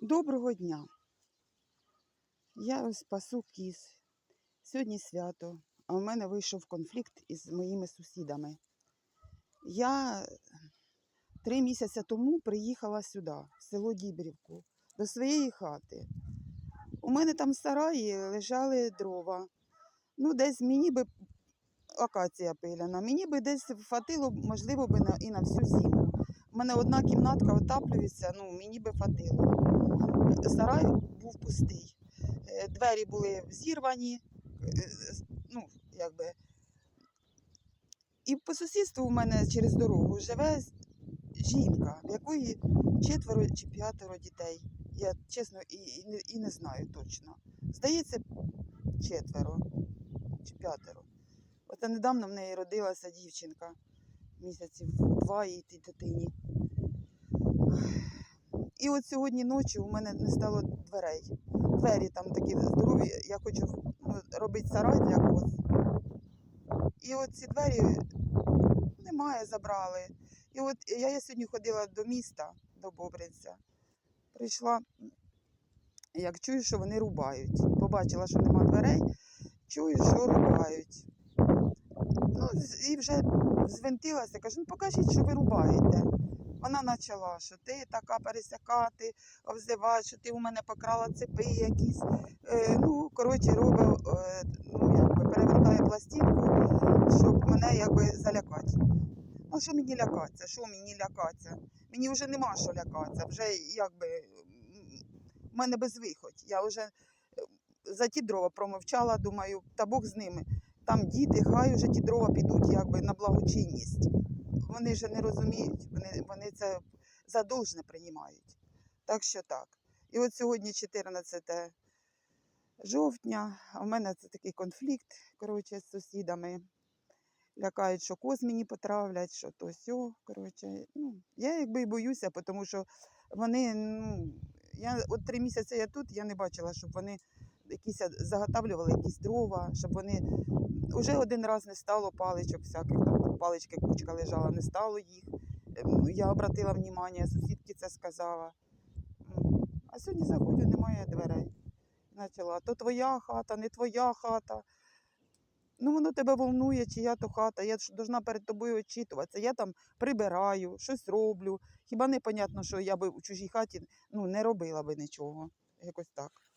Доброго дня. Я ось пасу кіз. Сьогодні свято, а в мене вийшов конфлікт із моїми сусідами. Я три місяці тому приїхала сюди, в село Дібрівку, до своєї хати. У мене там в сараї лежали дрова. Ну, десь мені би акація пиляна, мені би десь хватило, можливо, би на, і на всю зиму. У мене одна кімнатка отаплюється, ну, мені би хватило. Сарай був пустий. Е, Двері були зірвані, е, ну, якби. І по сусідству у мене через дорогу живе жінка, в якої четверо чи п'ятеро дітей. Я чесно і, і, не, і не знаю точно. Здається, четверо чи п'ятеро. От недавно в неї родилася дівчинка місяців два їй дитині. І от сьогодні ночі у мене не стало дверей. Двері там такі здорові, я хочу ну, робити сарай для коз. І от ці двері немає, забрали. І от я, я сьогодні ходила до міста, до Бобринця. Прийшла, як чую, що вони рубають. Побачила, що нема дверей, чую, що рубають. Ну, і вже звинтилася, кажу, ну покажіть, що ви рубаєте. Вона почала, що ти така пересякати, обзиваєш, що ти у мене покрала цепи якісь. Е, ну, коротше, робить, е, ну, якби перевертає пластинку, щоб мене якби залякати. Ну, що мені лякатися? Що мені лякатися? Мені вже нема що лякатися. Вже якби в мене безвихідь. Я вже е, за ті дрова промовчала, думаю, та Бог з ними. Там діти, хай вже ті дрова підуть якби на благочинність. Вони ж не розуміють, вони, вони це задовжне приймають. Так що так. І от сьогодні 14 жовтня, а в мене це такий конфлікт, коротше, з сусідами. Лякають, що коз мені потравлять, що то сьо. Коротше, ну, я якби і боюся, тому що вони, ну, я от три місяці я тут, я не бачила, щоб вони якісь заготавлювали якісь дрова, щоб вони Уже один раз не стало паличок всяких, там палички кучка лежала, не стало їх. Ем, Я обратила внимание, сусідки це сказала. А сьогодні заходжу, немає дверей. Почала, то твоя хата, не твоя хата. Ну, воно тебе волнує, чия то хата. Я ж должна перед тобою очитуватися. Я там прибираю, щось роблю. Хіба непонятно, що я би у чужій хаті ну, не робила би нічого. Якось так.